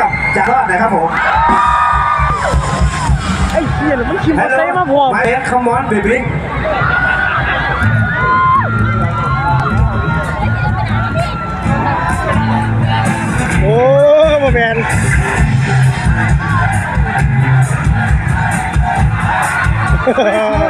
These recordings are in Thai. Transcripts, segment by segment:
กับจ่ารอดนะครับผมไอ้เหี้ยมันขี่มอเตอร์ไซค์มาพร้อมมาเอ็กคอมมอนเบบี้โอ้มาแมนโ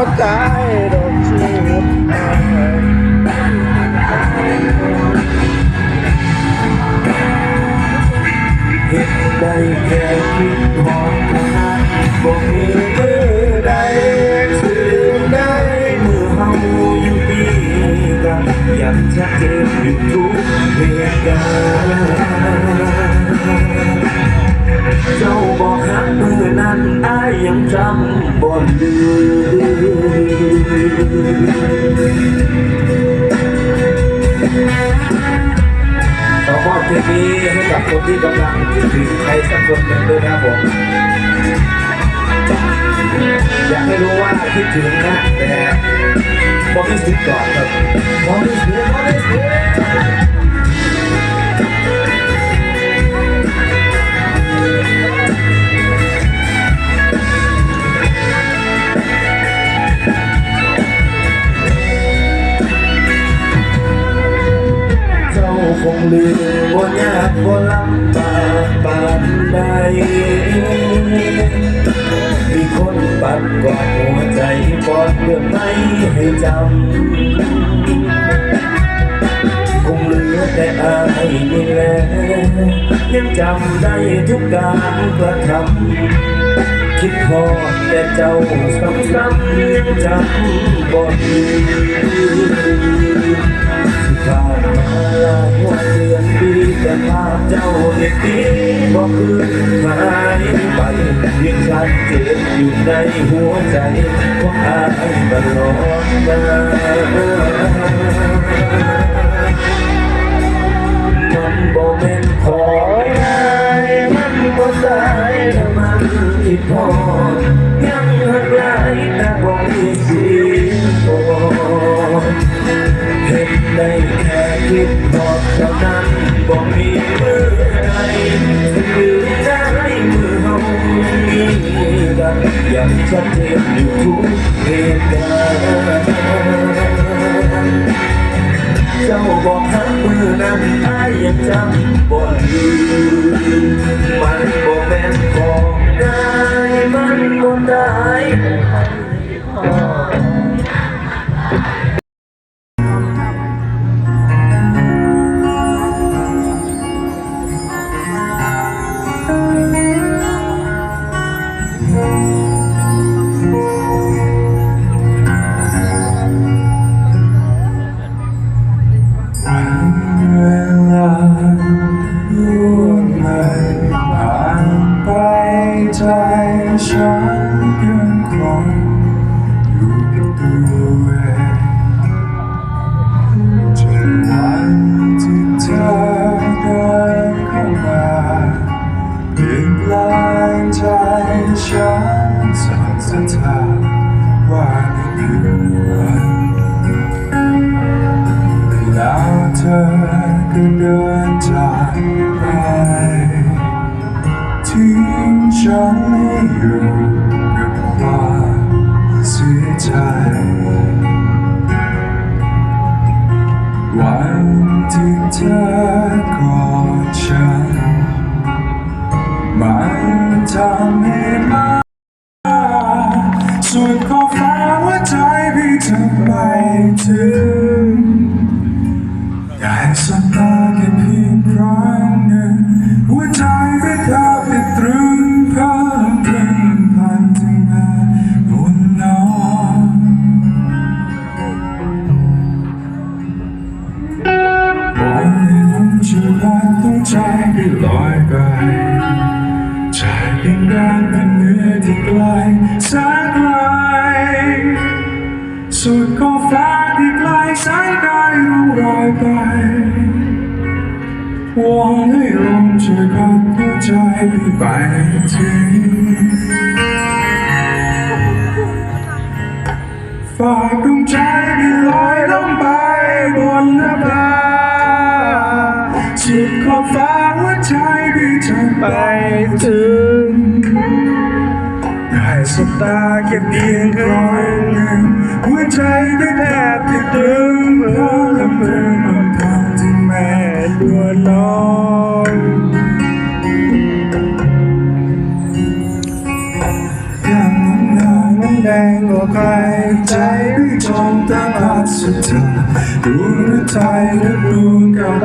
มันบ่ตายดอกชีวิตเห็นได้แค่คิดมองหาบ่มีมือใดสื่อได้มือเฮาอยู่ดีกันอยังชัดเจนอยู่ทุกเหตุการณ์เจ้าบอกฮักมือนั้นอ้ายยังจำบ่ลืม ขอมอบเพลงนี้ให้กับคนที่กำลังคิดถึงใครสักคนหนึ่งด้วยนะครับผมอยากให้รู้ว่าคิดถึงนะแต่บอกไม่สิทธิ์ก่อนครับบอกไม่สิทธิ์บอกไม่ คงลืมบ่ยากบ่ลำบากปานใดมีคนปัดกอดหัวใจปอดเพื่อไม่ให้จำคงเหลือแต่อายนี่แหละยังจำได้ทุกการกระทำคิดพอแต่เจ้าซ้ำๆยังจำบ่ลื มานหลายวันเดือนปีแต่ภาพเจ้าเด็กดีบ่คืนหายไปยังชัดเจนอยู่ในหัวใจของอายตลอดกามันบ่แม่นของง่ายมันบ่ตายถ้ามันผิดพอ ยังชัดเจนอยู่ทุกเหตุการณ์เจ้าบอกทักมือนั้นอายยังจำบ่ลืมมัน ฉันยังคงอยู่กับตัวเองจนวันที่เธอเดินเข้ามาเปลี่ยนแปลงใจฉันสักสถานว่านี่คือวันแล้วเธอก็เดินจากไป ฉันอยู่กับความเสีใจ วันที่เธอ แสนไกล สุดขอบฟ้าที่ไกลสายตาอยู่รอยไปวองให้ลมช่วยพัดหัวใจไปทีฝากดวงใจที่ลอยล้มไปบนน้ำตาสุดขอบฟ้าหัวใจที่จะไปถึง ตาแค่เพียงรอยหนึ่งหัวใจได้แทบจะตึงเพราะลำพึงลำพังที่แม่ดัวน้องอยางน้องน้ำแดงก็ใครใจด้วยองตาบาดสุดเธอดวงใจและดวงกำ